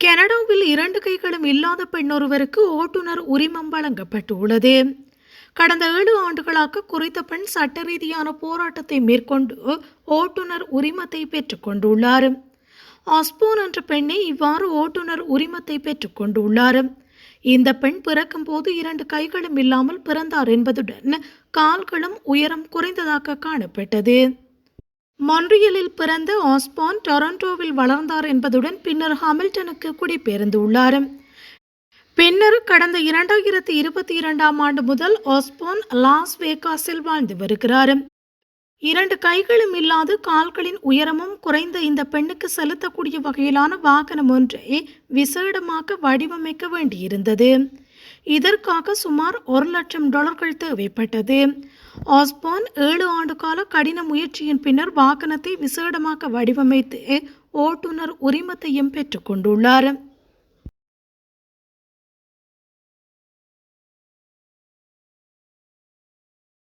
கனடாவில் இரண்டு கைகளும் இல்லாத பெண்ணொருவருக்கு ஓட்டுநர் உரிமம் வழங்கப்பட்டுள்ளது. கடந்த ஏழு ஆண்டுகளாக குறித்த பெண் சட்ட ரீதியான போராட்டத்தை மேற்கொண்டு ஓட்டுநர் உரிமத்தை பெற்றுக்கொண்டுள்ளார் ஆஸ்போன் என்ற பெண்ணே இவ்வாறு ஓட்டுநர் உரிமத்தை பெற்றுக்கொண்டுள்ளார் இந்த பெண் பிறக்கும் போது இரண்டு கைகளும் இல்லாமல் பிறந்தார் என்பதுடன் கால்களும் உயரம் குறைந்ததாக காணப்பட்டது. மான்ட்ரியலில் பிறந்த ஆஸ்பான் டொரண்டோவில் வளர்ந்தார் என்பதுடன் பின்னர் ஹாமில்டனுக்கு குடிபெயர்ந்துள்ளார் பின்னர் கடந்த இரண்டாயிரத்தி இருபத்தி இரண்டாம் ஆண்டு முதல் ஆஸ்பான் லாஸ் வேகாஸில் வாழ்ந்து வருகிறார். இரண்டு கைகளும் இல்லாது கால்களின் உயரமும் குறைந்த இந்த பெண்ணுக்கு செலுத்தக்கூடிய வகையிலான வாகனம் ஒன்றை விசேடமாக வடிவமைக்க வேண்டியிருந்தது. இதற்காக சுமார் ஒரு லட்சம் டாலர்கள் தேவைப்பட்டது. ஆஸ்பான் ஏழு ஆண்டு கால கடின முயற்சியின் பின்னர் வாகனத்தை விசேடமாக வடிவமைத்து ஓட்டுநர் உரிமத்தையும் பெற்றுக்கொண்டுள்ளார்.